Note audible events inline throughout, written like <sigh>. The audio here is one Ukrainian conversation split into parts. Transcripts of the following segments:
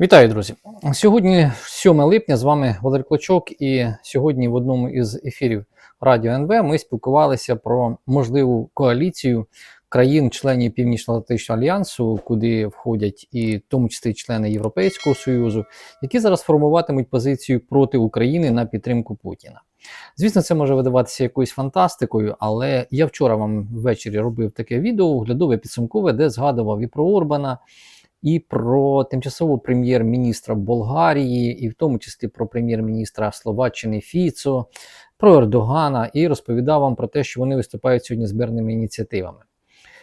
Вітаю, друзі! Сьогодні 7 липня з вами Валерій Клочок, і сьогодні в одному із ефірів Радіо НВ ми спілкувалися про можливу коаліцію країн-членів Північно-Атлантичного альянсу, куди входять і в тому числі члени Європейського Союзу, які зараз формуватимуть позицію проти України на підтримку Путіна. Звісно, це може видаватися якоюсь фантастикою, але я вчора вам ввечері робив таке відео, оглядове підсумкове, де згадував і про Орбана і про тимчасового прем'єр-міністра Болгарії, і в тому числі про прем'єр-міністра Словаччини Фіцо, про Ердогана, і розповідав вам про те, що вони виступають сьогодні з мирними ініціативами.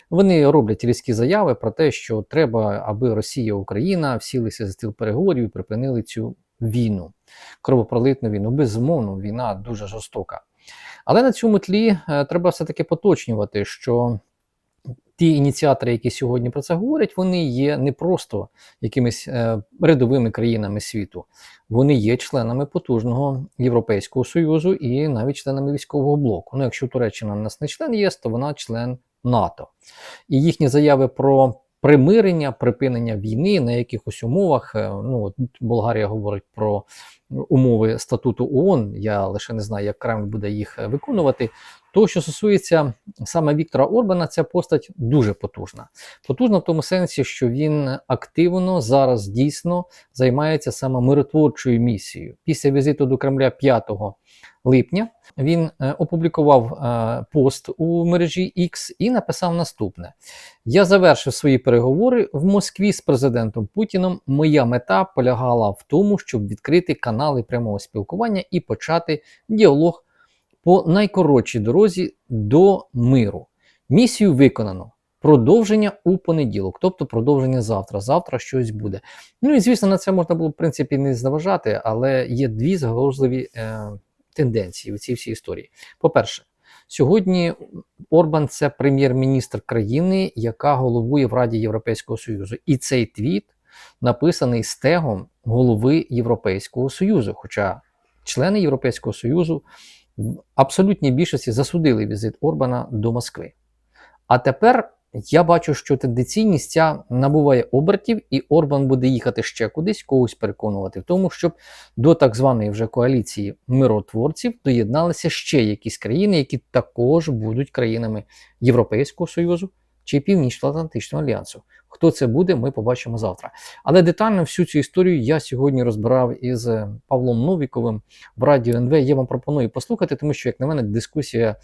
Вони роблять різкі заяви про те, що треба, аби Росія Україна всілися за стіл переговорів і припинили цю війну, кровопролитну війну. Безумовно, війна дуже жорстока. Але на цьому тлі е, треба все-таки поточнювати, що ті ініціатори, які сьогодні про це говорять, вони є не просто якимись е, рядовими країнами світу, вони є членами потужного Європейського Союзу і навіть членами військового блоку. Ну, якщо Туреччина у нас не член ЄС, то вона член НАТО. І їхні заяви про примирення, припинення війни на якихось умовах. е, Ну, от Болгарія говорить про умови статуту ООН. Я лише не знаю, як Кремль буде їх е, виконувати. То, що стосується саме Віктора Орбана, ця постать дуже потужна. Потужна в тому сенсі, що він активно зараз дійсно займається саме миротворчою місією. Після візиту до Кремля 5 липня він е, опублікував е, пост у мережі X і написав наступне: Я завершив свої переговори в Москві з президентом Путіном. Моя мета полягала в тому, щоб відкрити канали прямого спілкування і почати діалог по найкоротшій дорозі до миру. Місію виконано. Продовження у понеділок, тобто продовження завтра. Завтра щось буде. Ну і звісно, на це можна було в принципі не зневажати, але є дві загрозливі е, тенденції у цій всій історії. По-перше, сьогодні Орбан це прем'єр-міністр країни, яка головує в Раді Європейського Союзу. І цей твіт написаний стегом голови Європейського Союзу. Хоча члени Європейського Союзу в абсолютній більшості засудили візит Орбана до Москви. А тепер я бачу, що тенденційність ця набуває обертів, і Орбан буде їхати ще кудись, когось переконувати в тому, щоб до так званої вже коаліції миротворців доєдналися ще якісь країни, які також будуть країнами Європейського Союзу чи Північно-Атлантичного альянсу. Хто це буде, ми побачимо завтра. Але детально всю цю історію я сьогодні розбирав із е, Павлом Новіковим в радіо НВ. Я вам пропоную послухати, тому що, як на мене, дискусія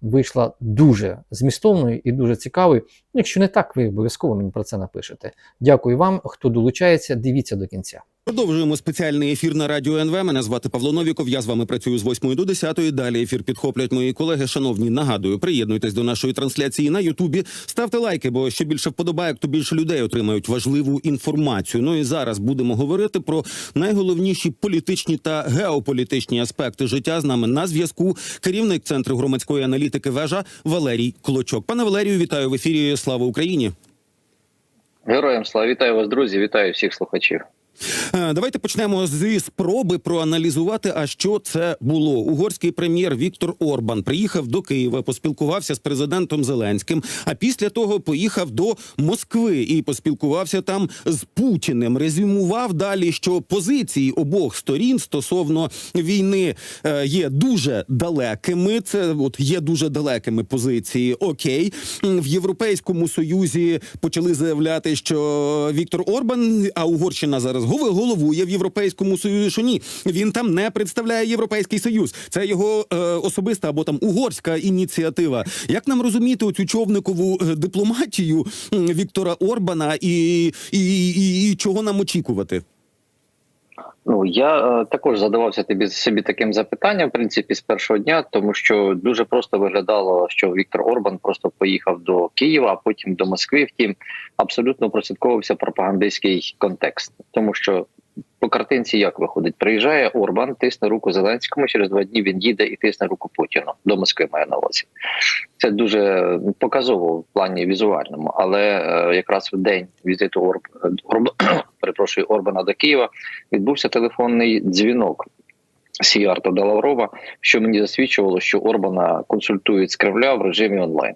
вийшла дуже змістовною і дуже цікавою. Якщо не так, ви обов'язково мені про це напишете. Дякую вам, хто долучається. Дивіться до кінця. Продовжуємо спеціальний ефір на радіо НВ. Мене звати Павло Новіков. Я з вами працюю з 8 до 10. Далі ефір підхоплять мої колеги. Шановні, нагадую, приєднуйтесь до нашої трансляції на Ютубі. Ставте лайки, бо що більше вподобайок, то більше людей отримають важливу інформацію. Ну і зараз будемо говорити про найголовніші політичні та геополітичні аспекти життя. З нами на зв'язку керівник центру громадської аналітики вежа Валерій Клочок. Пане Валерію, вітаю в ефірі. Слава Україні. Героям слава вітаю вас, друзі! Вітаю всіх слухачів. Е, Давайте почнемо зі спроби проаналізувати, а що це було. Угорський прем'єр Віктор Орбан приїхав до Києва, поспілкувався з президентом Зеленським. А після того поїхав до Москви і поспілкувався там з Путіним. Резюмував далі, що позиції обох сторін стосовно війни е, є дуже далекими. Це от є дуже далекими позиції. Окей, в Європейському Союзі почали заявляти, що Віктор Орбан, а Угорщина зараз головує в Європейському Союзі. Що ні, він там не представляє Європейський Союз. Це його е, особиста або там угорська ініціатива. Як нам розуміти оцю човникову е, дипломатію Віктора Орбана і, і, і, і чого нам очікувати? Ну я е, також задавався тобі собі таким запитанням, в принципі, з першого дня, тому що дуже просто виглядало, що Віктор Орбан просто поїхав до Києва, а потім до Москви. Втім, абсолютно прослідковувався пропагандистський контекст, тому що. По картинці як виходить? Приїжджає Орбан, тисне руку Зеленському. Через два дні він їде і тисне руку Путіну до Москви. Має на увазі. Це дуже показово в плані візуальному, але е, якраз в день візиту Орб... Орб... <coughs> перепрошую Орбана до Києва відбувся телефонний дзвінок Сіярта до Лаврова, що мені засвідчувало, що Орбана консультують з Кремля в режимі онлайн.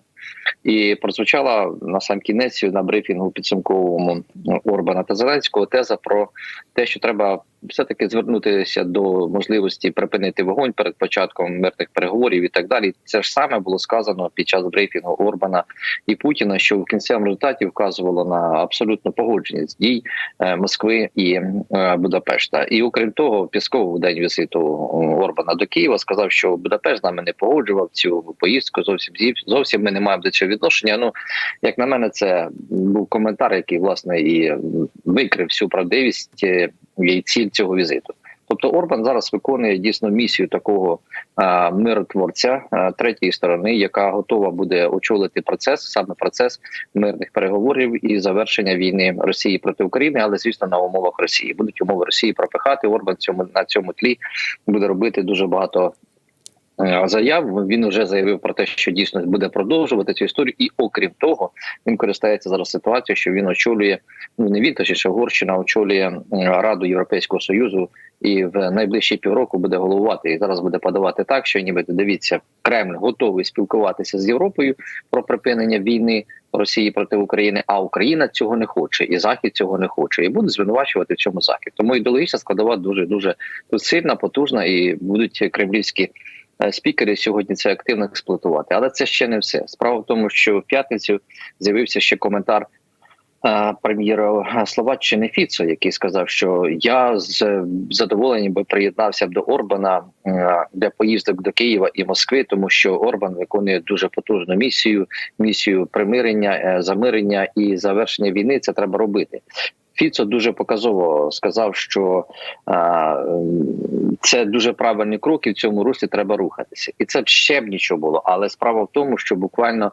І прозвучала на сам кінець на брифінгу підсумковому Орбана та Зеленського теза про те, що треба все таки звернутися до можливості припинити вогонь перед початком мирних переговорів і так далі. Це ж саме було сказано під час брифінгу Орбана і Путіна, що в кінцевому результаті вказувало на абсолютну погодженість дій е, Москви і е, Будапешта. І окрім того, Пісков у день візиту Орбана до Києва сказав, що Будапешт з нами не погоджував цю поїздку. Зовсім зовсім ми не маємо до цього відношення. Ну як на мене, це був коментар, який власне і викрив всю правдивість е, і ціль цього візиту. Тобто Орбан зараз виконує дійсно місію такого а, миротворця а, третьої сторони, яка готова буде очолити процес, саме процес мирних переговорів і завершення війни Росії проти України, але звісно на умовах Росії будуть умови Росії пропихати. Орбан цьому на цьому тлі буде робити дуже багато. Е, Заяв він вже заявив про те, що дійсно буде продовжувати цю історію, і окрім того, він користається зараз ситуацією, що він очолює ну не він, точніше Угорщина очолює Раду Європейського союзу і в найближчі півроку буде головувати і зараз буде подавати так, що ніби дивіться, Кремль готовий спілкуватися з Європою про припинення війни Росії проти України, а Україна цього не хоче, і Захід цього не хоче, і буде звинувачувати в цьому Захід. Тому ідеологічна складова дуже дуже сильна, потужна, і будуть кремлівські. Е, Спікери сьогодні це активно експлуатувати, але це ще не все. Справа в тому, що в п'ятницю з'явився ще коментар е, прем'єра Словаччини Фіцо, який сказав, що я з задоволенням би приєднався б до Орбана е, для поїздок до Києва і Москви, тому що Орбан виконує дуже потужну місію, місію примирення, замирення і завершення війни. Це треба робити. Фіцо дуже показово сказав, що а, це дуже правильний крок, і в цьому руслі треба рухатися. І це б ще б нічого було. Але справа в тому, що буквально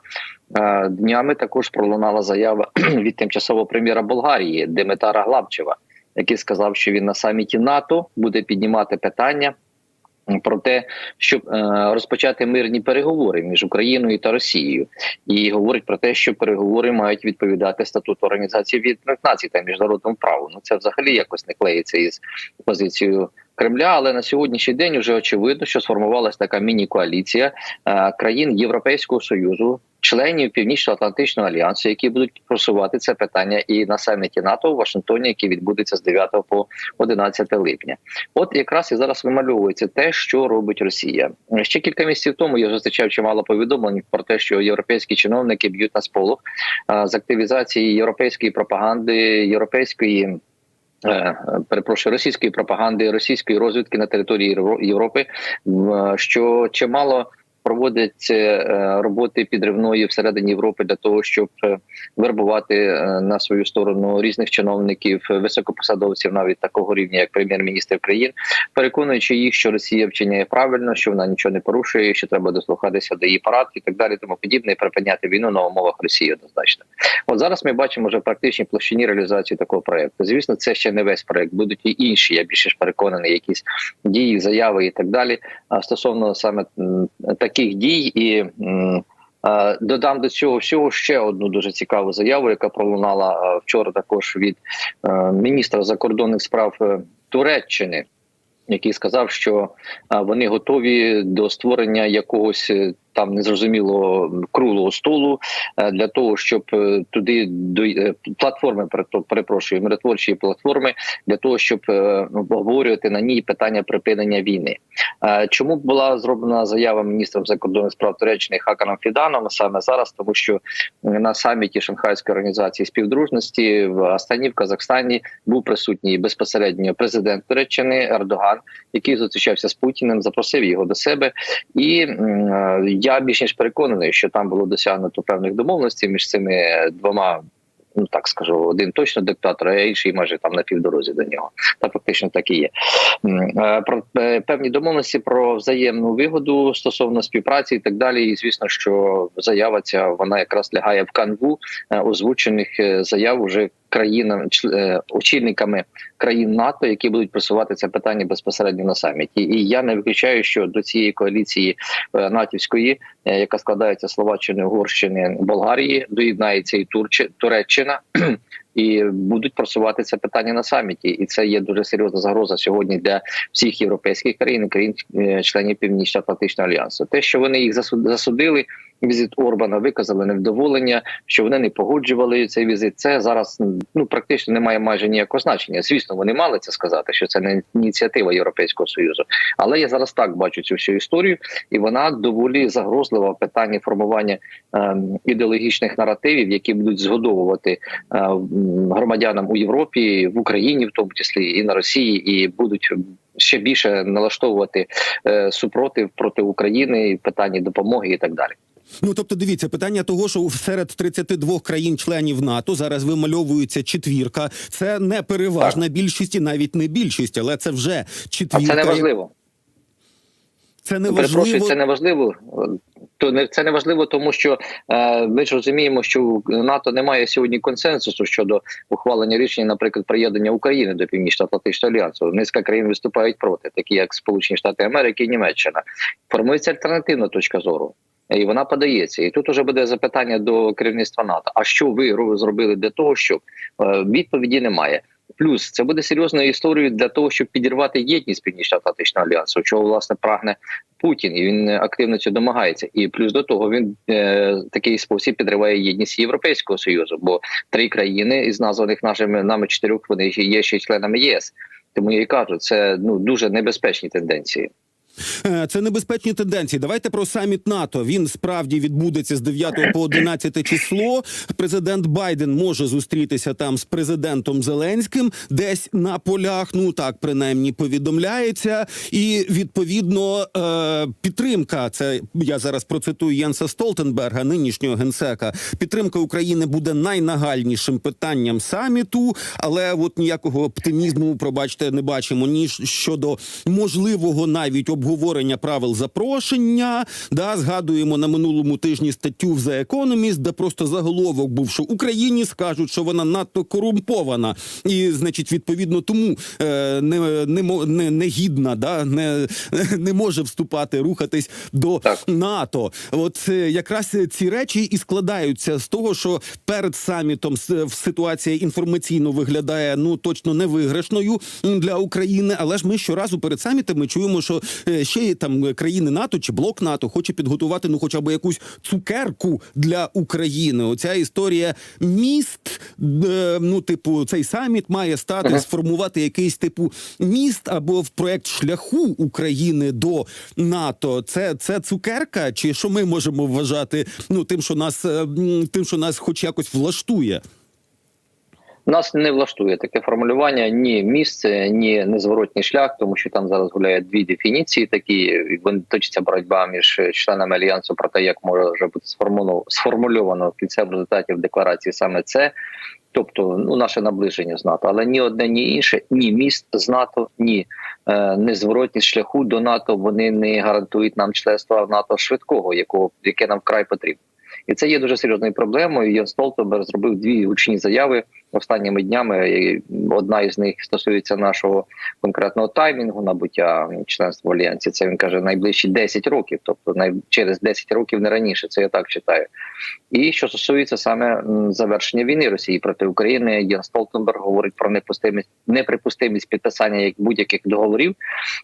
а, днями також пролунала заява <clears throat> від тимчасового прем'єра Болгарії Демитара Глабчева, який сказав, що він на саміті НАТО буде піднімати питання. Про те, щоб е, розпочати мирні переговори між Україною та Росією, і говорить про те, що переговори мають відповідати статуту організації Об'єднаних Націй та міжнародному праву. Ну це взагалі якось не клеїться із позицією Кремля. Але на сьогоднішній день вже очевидно, що сформувалася така міні-коаліція е, країн Європейського союзу, членів Північно-Атлантичного альянсу, які будуть просувати це питання і на саміті НАТО у Вашингтоні, який відбудеться з 9 по 11 липня. От якраз і зараз вимальовується те, що робить Росія. Ще кілька місяців тому я зустрічав чимало повідомлень про те, що європейські чиновники б'ють на сполох з активізації європейської пропаганди, європейської. Е, Перепрошую російської пропаганди, російської розвідки на території Євро- Європи, що чимало проводять е, роботи підривної всередині Європи для того, щоб е, вербувати е, на свою сторону різних чиновників, високопосадовців, навіть такого рівня, як прем'єр-міністр країн, переконуючи їх, що Росія вчиняє правильно, що вона нічого не порушує, що треба дослухатися до її парад і так далі, тому подібне, і припиняти війну на умовах Росії однозначно. От зараз ми бачимо вже в практичній площині реалізації такого проекту. Звісно, це ще не весь проект. Будуть і інші. Я більше ж переконаний, якісь дії, заяви і так далі. А стосовно саме м, таких дій і. Додам до цього всього ще одну дуже цікаву заяву, яка пролунала вчора також від е, міністра закордонних справ е, Туреччини, який сказав, що вони готові до створення якогось е, там незрозуміло круглого столу е, для того, щоб е, туди до е, платформи перепро- перепрошую, миротворчої платформи для того, щоб обговорювати на ній питання припинення війни. Чому була зроблена заява міністром закордонних справ Туреччини Хаканом Фіданом саме зараз, тому що на саміті Шанхайської організації співдружності в Астані в Казахстані був присутній безпосередньо президент Туреччини Ердоган, який зустрічався з Путіним, запросив його до себе. І я більш ніж переконаний, що там було досягнуто певних домовленостей між цими двома. Ну так скажу, один точно диктатор, а інший майже там на півдорозі до нього. Та фактично так і є. Е, Про е, певні домовленості про взаємну вигоду стосовно співпраці і так далі. І звісно, що заява ця вона якраз лягає в канву е, озвучених заяв уже країнам чл- е, очільниками країн НАТО, які будуть просувати це питання безпосередньо на саміті. І я не виключаю, що до цієї коаліції е, натівської, е, яка складається Словаччини, Угорщини, Болгарії, доєднається і Турчі, Туреччина. <clears throat> І будуть просувати це питання на саміті, і це є дуже серйозна загроза сьогодні для всіх європейських країн, країн членів Північно-Атлантичного альянсу. Те, що вони їх засуд- засудили, візит Орбана, виказали невдоволення, що вони не погоджували цей візит. Це зараз ну практично не має майже ніякого значення. Звісно, вони мали це сказати, що це не ініціатива Європейського союзу. Але я зараз так бачу цю всю історію, і вона доволі загрозлива в питанні формування е, ідеологічних наративів, які будуть згодовувати е, громадянам у Європі, в Україні, в тому числі і на Росії, і будуть ще більше налаштовувати е, супротив проти України, в питанні допомоги і так далі. Ну тобто, дивіться, питання того, що серед 32 країн-членів НАТО зараз вимальовується четвірка. Це не переважна більшість і навіть не більшість, але це вже А четвірка. це не важливо. Це не Перепрошую, важливо. це не важливо. То не це не важливо, тому що е, ми ж розуміємо, що в НАТО немає сьогодні консенсусу щодо ухвалення рішення, наприклад, приєднання України до Північно-Атлантичного альянсу. Низка країн виступають проти, такі як Сполучені Штати Америки і Німеччина. Формується альтернативна точка зору. І вона подається, і тут уже буде запитання до керівництва НАТО. А що ви ро- зробили для того, щоб е, відповіді немає? Плюс це буде серйозною історією для того, щоб підірвати єдність Північно-Атлантичного альянсу, чого власне прагне Путін, і він активно цього домагається. І плюс до того він е, такий спосіб підриває єдність Європейського союзу, бо три країни із названих нашими нами чотирьох вони є ще членами ЄС. Тому я і кажу, це ну дуже небезпечні тенденції. Е, Це небезпечні тенденції. Давайте про саміт НАТО. Він справді відбудеться з 9 по 11 число. Президент Байден може зустрітися там з президентом Зеленським, десь на полях. Ну так принаймні повідомляється. І відповідно е, підтримка. Це я зараз процитую Єнса Столтенберга, нинішнього генсека. Підтримка України буде найнагальнішим питанням саміту, але от ніякого оптимізму, пробачте, не бачимо ні щодо можливого навіть обговорення правил запрошення. Да, згадуємо на минулому тижні статтю в The Economist, де просто заголовок був, що Україні скажуть, що вона надто корумпована, і значить, відповідно, тому е, не, не, не, не гідна, да, не, <laughs> не може вступати, рухатись до Так. НАТО. От е, якраз ці речі і складаються з того, що перед самітом ситуація інформаційно виглядає ну точно не виграшною для України. Але ж ми щоразу перед самітами чуємо, що е, ще там країни НАТО чи блок НАТО хоче підготувати ну, хоча б якусь цукерку для України. Оця історія міст. е, Ну, типу, цей саміт має стати Ага. сформувати якийсь типу міст або в проект шляху України до НАТО. Це, це цукерка, чи що ми можемо вважати ну тим, що нас е, тим, що нас хоч якось влаштує. Нас не влаштує таке формулювання ні місце, ні незворотній шлях, тому що там зараз гуляють дві дефініції. Такі точиться боротьба між членами альянсу про те, як може бути сформульовано, в кінцевому результаті в декларації саме це. Тобто, ну наше наближення з НАТО, але ні одне, ні інше, ні міст з НАТО, ні е, незворотність шляху до НАТО. Вони не гарантують нам членства в НАТО швидкого, якого яке нам вкрай потрібно. І це є дуже серйозною проблемою. Єн Столтенберг зробив дві гучні заяви останніми днями. Одна із них стосується нашого конкретного таймінгу набуття членства в альянсі. Це він каже найближчі 10 років, тобто най... через 10 років не раніше. Це я так читаю. І що стосується саме завершення війни Росії проти України, Єн Столтенберг говорить про непустимість неприпустимість підписання як будь-яких договорів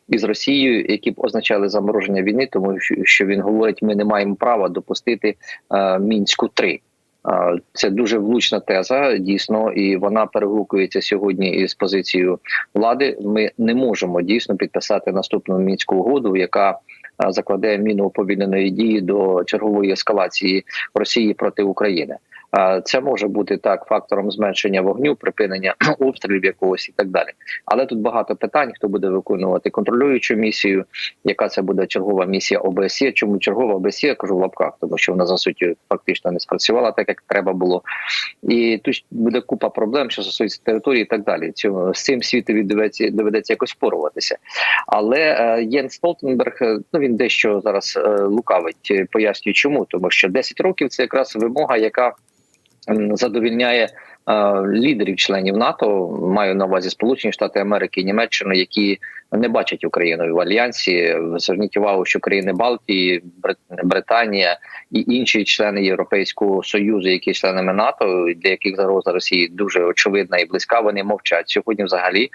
із Росією, які б означали замороження війни, тому що- він говорить, ми не маємо права допустити е, мінську 3 Е, Це дуже влучна теза, дійсно, і вона перегукується сьогодні із позицією влади. Ми не можемо дійсно підписати наступну мінську угоду, яка закладе міну повільненої дії до чергової ескалації Росії проти України. Це може бути так фактором зменшення вогню, припинення <clears throat> обстрілів якогось і так далі. Але тут багато питань: хто буде виконувати контролюючу місію, яка це буде чергова місія ОБСЄ. Чому чергова ОБСЄ, я кажу в лапках, тому що вона за суттю фактично не спрацювала так, як треба було. І тут буде купа проблем, що стосується території і так далі. Цьому з цим світові доведеться доведеться якось впоруватися. Але е, Єн Столтенберг, е, ну він дещо зараз е, лукавить, пояснює, чому тому, що 10 років це якраз вимога, яка задовільняє лідерів членів НАТО, маю на увазі Сполучені Штати Америки і Німеччину, які не бачать Україну в альянсі. Зверніть увагу, що країни Балтії, Брит- Британія і інші члени Європейського союзу, які членами НАТО, для яких загроза Росії дуже очевидна і близька. Вони мовчать сьогодні. Взагалі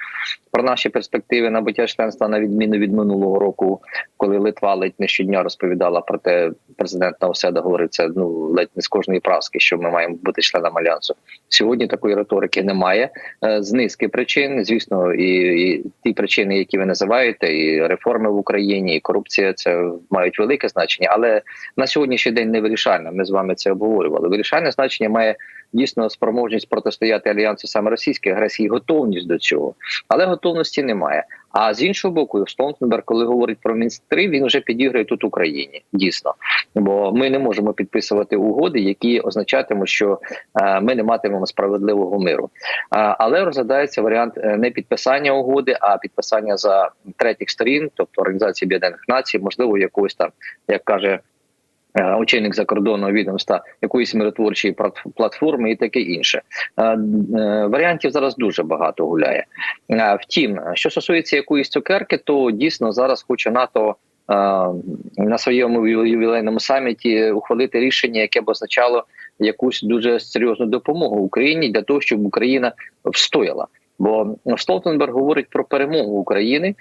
про наші перспективи набуття членства на відміну від минулого року, коли Литва ледь не щодня розповідала про те, президент Науседа говорив це ну ледь не з кожної праски, що ми маємо бути членом альянсу. Сьогодні такої риторики немає е, з низки причин. Звісно, і, і ті причини, які ви називаєте, і реформи в Україні, і корупція це мають велике значення, але на сьогоднішній день не вирішальна. Ми з вами це обговорювали. Вирішальне значення має дійсно спроможність протистояти альянсу саме російській агресії, готовність до цього, але готовності немає. А з іншого боку, Столтенберг, коли говорить про Мінськ 3 він вже підіграє тут Україні. Дійсно, бо ми не можемо підписувати угоди, які означатимуть, що е, ми не матимемо справедливого миру. Але розглядається варіант е, не підписання угоди, а підписання за третіх сторін, тобто Організації Об'єднаних Націй, можливо, якогось там, як каже. Е, Очільник закордонного відомства якоїсь миротворчої плат- платформи і таке інше Е, е, варіантів зараз дуже багато гуляє. Втім, що стосується якоїсь цукерки, то дійсно зараз хоче НАТО на своєму ювілейному саміті ухвалити рішення, яке б означало якусь дуже серйозну допомогу Україні для того, щоб Україна встояла. Бо Столтенберг говорить про перемогу України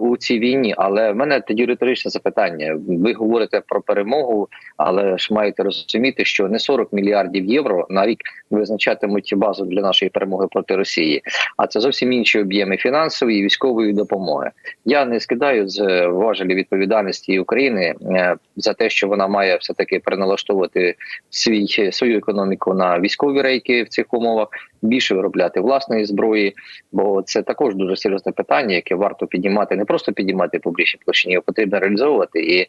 у цій війні. Але в мене тоді риторичне запитання. Ви говорите про перемогу, але ж маєте розуміти, що не 40 мільярдів євро на рік визначатимуть базу для нашої перемоги проти Росії, а це зовсім інші об'єми фінансової і військової допомоги. Я не скидаю з е, важелі відповідальності України е, за те, що вона має все таки переналаштовувати свій свою економіку на військові рейки в цих умовах, більше виробляти власної зброї, бо це також дуже серйозне питання, яке варто піднімати, не просто піднімати публічні площині, його потрібно реалізовувати. І е,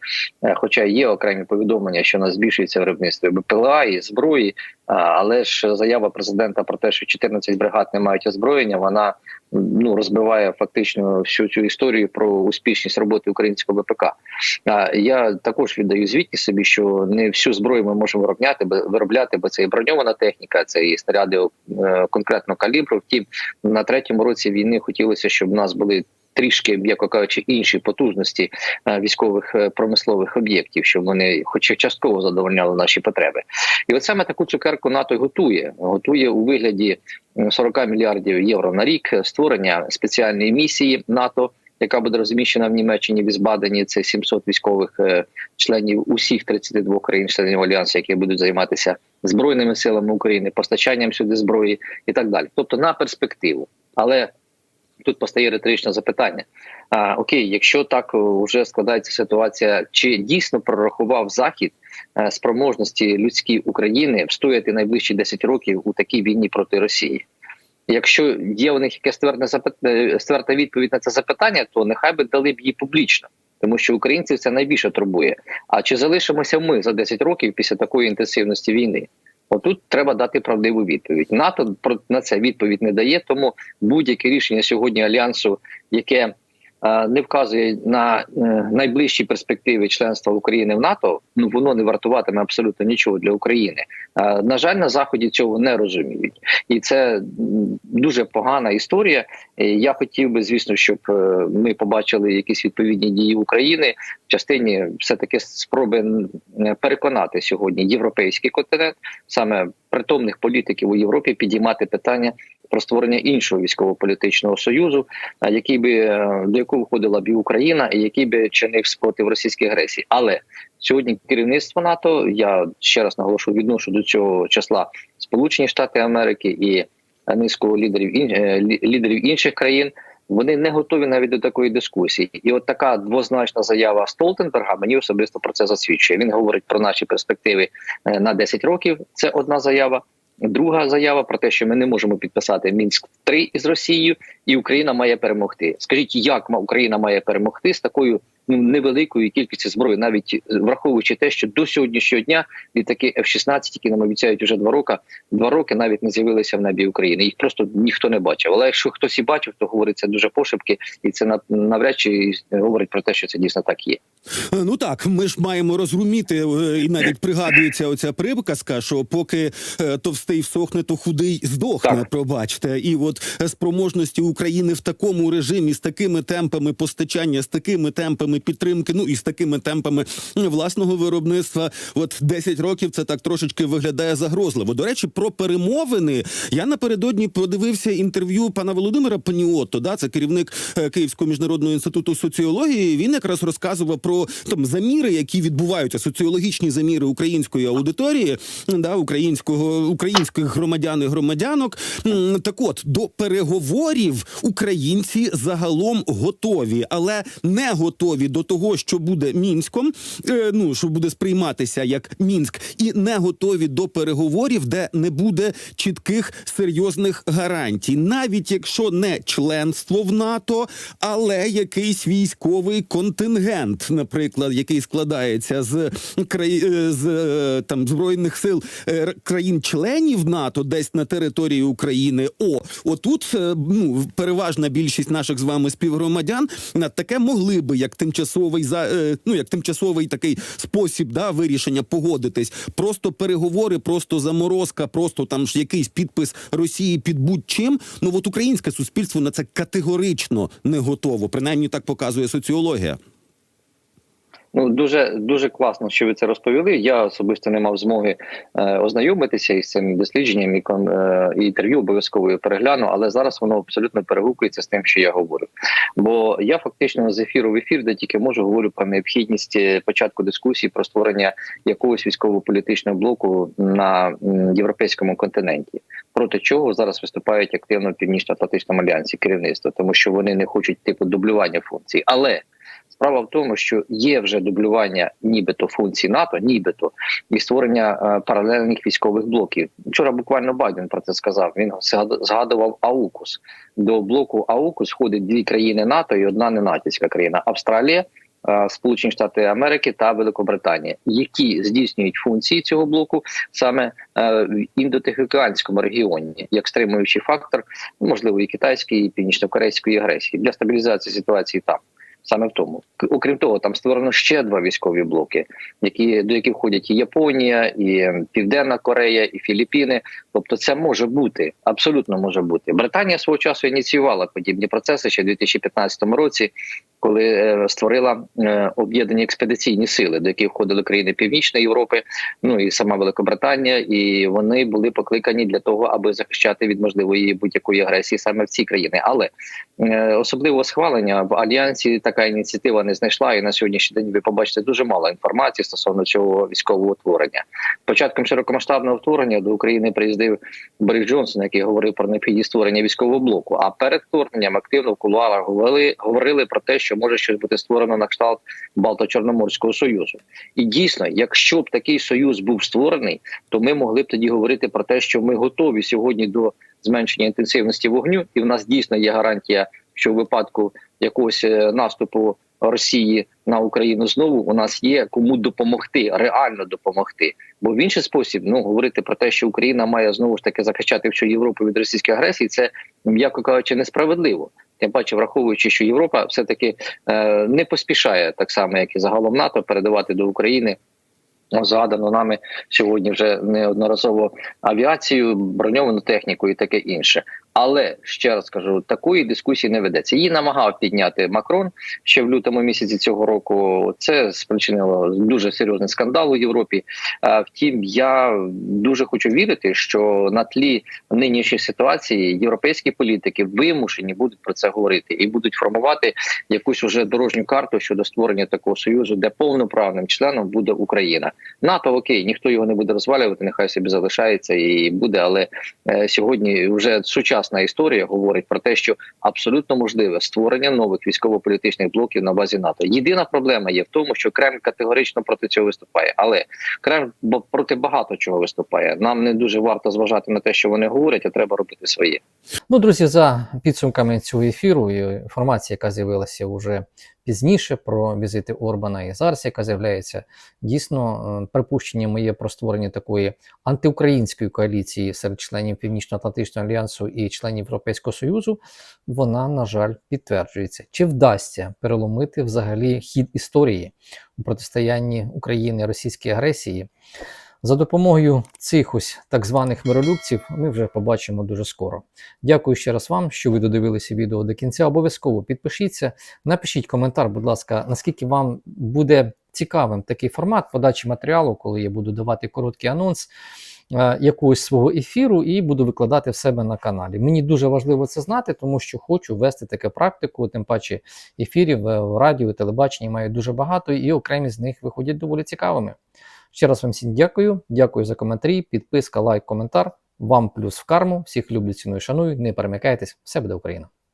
хоча є окремі повідомлення, що у нас збільшується виробництво БПЛА і зброї, але ж заява президента про те, що 14 бригад не мають озброєння, вона ну розбиває фактично всю цю історію про успішність роботи українського ВПК. А я також віддаю звітність собі, що не всю зброю ми можемо виробляти, виробляти, бо це і броньована техніка, це і снаряди е, конкретного калібру. Втім, на третьому році війни хотілося, щоб у нас були. Трішки, м'яко кажучи, інші потужності е, військових е, промислових об'єктів, щоб вони, хоч частково задовольняли наші потреби, і от саме таку цукерку НАТО готує. Готує у вигляді м, 40 мільярдів євро на рік е, створення спеціальної місії НАТО, яка буде розміщена в Німеччині в Ізбадені. Це 700 військових членів усіх 32 країн членів альянсу, які будуть займатися збройними силами України, постачанням сюди зброї і так далі. Тобто на перспективу, але. Тут постає риторичне запитання. А, окей, якщо так вже складається ситуація, чи дійсно прорахував захід е, спроможності людські України встояти найближчі 10 років у такій війні проти Росії? Якщо є у них якась ствердна е, ствердна відповідь на це запитання, то нехай би дали б її публічно, тому що українців це найбільше турбує. А чи залишимося ми за 10 років після такої інтенсивності війни? Отут треба дати правдиву відповідь. НАТО на це відповідь не дає, тому будь-яке рішення сьогодні альянсу, яке не вказує на е, найближчі перспективи членства України в НАТО, ну воно не вартуватиме абсолютно нічого для України. На жаль, на заході цього не розуміють, і це дуже погана історія. Я хотів би, звісно, щоб е, ми побачили якісь відповідні дії України в частині все таки спроби переконати сьогодні європейський континент, саме притомних політиків у Європі, підіймати питання про створення іншого військово-політичного союзу, який би е, до якого входила б і Україна, і який би чинив спротив російській агресії. Але сьогодні керівництво НАТО, я ще раз наголошую, відношу до цього числа Сполучені Штати Америки і низку лідерів е, лідерів інших країн. Вони не готові навіть до такої дискусії, і от така двозначна заява Столтенберга мені особисто про це засвідчує. Він говорить про наші перспективи е, на 10 років. Це одна заява. Друга заява про те, що ми не можемо підписати мінськ 3 із Росією, і Україна має перемогти. Скажіть, як Україна має перемогти з такою ну невеликою кількістю зброї, навіть враховуючи те, що до сьогоднішнього дня літаки F-16, які нам обіцяють уже два роки, два роки навіть не з'явилися в небі України. Їх просто ніхто не бачив. Але якщо хтось і бачив, то говорить це дуже пошепки, і це на- навряд чи говорить про те, що це дійсно так є. Е, Ну так, ми ж маємо розуміти, е, і навіть пригадується оця приказка, що поки е, товстий всохне, то худий здохне. Так. Пробачте, і от спроможності України в такому режимі з такими темпами постачання, з такими темпами підтримки, ну і з такими темпами власного виробництва. От 10 років це так трошечки виглядає загрозливо. До речі, про перемовини я напередодні подивився інтерв'ю пана Володимира Паніотто. Да, це керівник Київського міжнародного інституту соціології. Він якраз розказував про там заміри, які відбуваються, соціологічні заміри української аудиторії, да, українського українських громадян і громадянок. Так от до переговорів українці загалом готові, але не готові до того, що буде мінськом, е, ну що буде сприйматися як мінськ, і не готові до переговорів, де не буде чітких серйозних гарантій, навіть якщо не членство в НАТО, але якийсь військовий контингент, наприклад, який складається з край... е, з е, там збройних сил е, країн-членів НАТО, десь на території України. О, отут ну переважна більшість наших з вами співгромадян на таке могли би як тимчасовий за ну як тимчасовий такий спосіб да вирішення погодитись. Просто переговори, просто заморозка, просто там ж якийсь підпис Росії під будь-чим. Ну от українське суспільство на це категорично не готово. Принаймні так показує соціологія. Ну дуже дуже класно, що ви це розповіли. Я особисто не мав змоги е, ознайомитися із цим дослідженням і кон е, інтерв'ю обов'язково перегляну, але зараз воно абсолютно перегукується з тим, що я говорю. Бо я фактично з ефіру в ефір, де тільки можу, говорю про необхідність е, початку дискусії про створення якогось військово-політичного блоку на європейському континенті, проти чого зараз виступають активно північно-атлантичному альянсі керівництво, тому що вони не хочуть типу дублювання функцій, але Справа в тому, що є вже дублювання, нібито функцій НАТО, нібито і створення е, паралельних військових блоків. Вчора буквально Байден про це сказав. Він згад- згадував АУКУС. До блоку АУКУС входить дві країни НАТО і одна ненатівська країна Австралія. е, Сполучені Штати Америки та Великобританія, які здійснюють функції цього блоку саме е, в індотихоокеанському регіоні, як стримуючий фактор, можливо, і китайської, і північно-корейської агресії для стабілізації ситуації там. Саме в тому, окрім того, там створено ще два військові блоки, які до яких входять і Японія, і Південна Корея, і Філіппіни. Тобто, це може бути абсолютно може бути. Британія свого часу ініціювала подібні процеси ще в 2015 році, коли е, створила е, об'єднані експедиційні сили, до яких входили країни Північної Європи, ну і сама Великобританія, і вони були покликані для того, аби захищати від можливої будь-якої агресії саме в ці країни. Але е, особливого схвалення в альянсі така ініціатива не знайшла. І на сьогоднішній день ви побачите дуже мало інформації стосовно цього військового утворення. Початком широкомасштабного вторгнення до України приїздив Борис Джонсон, який говорив про необхідність створення військового блоку. А перед вторгненням активно в кулуарах говорили, говорили про те, що може щось бути створено на кшталт Балто-Чорноморського союзу. І дійсно, якщо б такий союз був створений, то ми могли б тоді говорити про те, що ми готові сьогодні до зменшення інтенсивності вогню, і в нас дійсно є гарантія, що в випадку якогось е, наступу Росії на Україну знову у нас є кому допомогти, реально допомогти. Бо в інший спосіб ну говорити про те, що Україна має знову ж таки захищати всю Європу від російської агресії, це м'яко кажучи, несправедливо. Тим паче, враховуючи, що Європа все таки е, не поспішає так само, як і загалом НАТО, передавати до України. ну, Згадано нами сьогодні вже неодноразово авіацію, броньовану техніку і таке інше. Але ще раз кажу, такої дискусії не ведеться. Її намагав підняти Макрон ще в лютому місяці цього року. Це спричинило дуже серйозний скандал у Європі. Е, Втім, я дуже хочу вірити, що на тлі нинішньої ситуації європейські політики вимушені будуть про це говорити і будуть формувати якусь уже дорожню карту щодо створення такого союзу, де повноправним членом буде Україна. НАТО окей, ніхто його не буде розвалювати, нехай собі залишається і буде. Але е, сьогодні вже сучасна історія говорить про те, що абсолютно можливе створення нових військово-політичних блоків на базі НАТО. Єдина проблема є в тому, що Кремль категорично проти цього виступає, але Кремль проти багато чого виступає. Нам не дуже варто зважати на те, що вони говорять, а треба робити своє. Ну, друзі, за підсумками цього ефіру і інформації, яка з'явилася вже пізніше про візити Орбана і зараз, яка з'являється. Дійсно, е, припущення моє про створення такої антиукраїнської коаліції серед членів Північно-Атлантичного альянсу і членів Європейського Союзу, вона, на жаль, підтверджується. Чи вдасться переломити взагалі хід історії у протистоянні України російській агресії? За допомогою цих ось так званих миролюбців ми вже побачимо дуже скоро. Дякую ще раз вам, що ви додивилися відео до кінця. Обов'язково підпишіться, напишіть коментар, будь ласка, наскільки вам буде цікавим такий формат подачі матеріалу, коли я буду давати короткий анонс е, якогось свого ефіру і буду викладати в себе на каналі. Мені дуже важливо це знати, тому що хочу вести таку практику, тим паче ефірів е, в радіо, телебаченні маю дуже багато, і окремі з них виходять доволі цікавими. Ще раз вам всім дякую. Дякую за коментарі, підписка, лайк, коментар. Вам плюс в карму. Всіх люблю, ціную, шаную. Не перемикайтесь, все буде Україна.